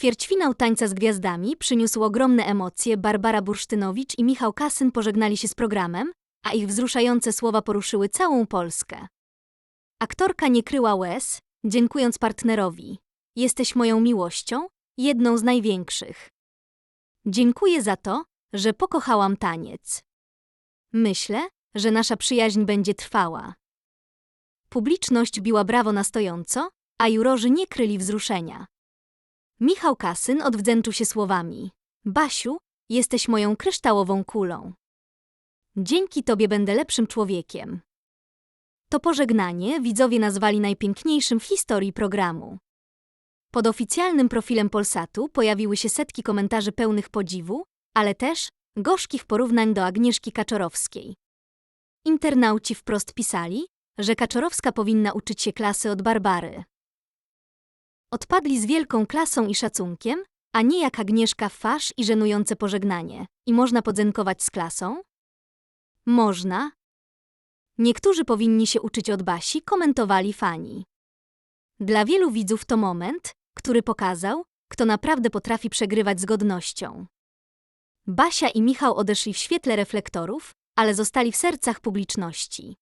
Ćwierćfinał Tańca z Gwiazdami przyniósł ogromne emocje. Barbara Bursztynowicz i Michał Kasyn pożegnali się z programem, a ich wzruszające słowa poruszyły całą Polskę. Aktorka nie kryła łez, dziękując partnerowi. Jesteś moją miłością, jedną z największych. Dziękuję za to, że pokochałam taniec. Myślę, że nasza przyjaźń będzie trwała. Publiczność biła brawo na stojąco, a jurorzy nie kryli wzruszenia. Michał Kasyn odwdzięczył się słowami. Basiu, jesteś moją kryształową kulą. Dzięki tobie będę lepszym człowiekiem. To pożegnanie widzowie nazwali najpiękniejszym w historii programu. Pod oficjalnym profilem Polsatu pojawiły się setki komentarzy pełnych podziwu, ale też gorzkich porównań do Agnieszki Kaczorowskiej. Internauci wprost pisali, że Kaczorowska powinna uczyć się klasy od Barbary. Odpadli z wielką klasą i szacunkiem, a nie jak Agnieszka fasz i żenujące pożegnanie. I można podzenkować z klasą? Można. Niektórzy powinni się uczyć od Basi, komentowali fani. Dla wielu widzów to moment, który pokazał, kto naprawdę potrafi przegrywać z godnością. Basia i Michał odeszli w świetle reflektorów, ale zostali w sercach publiczności.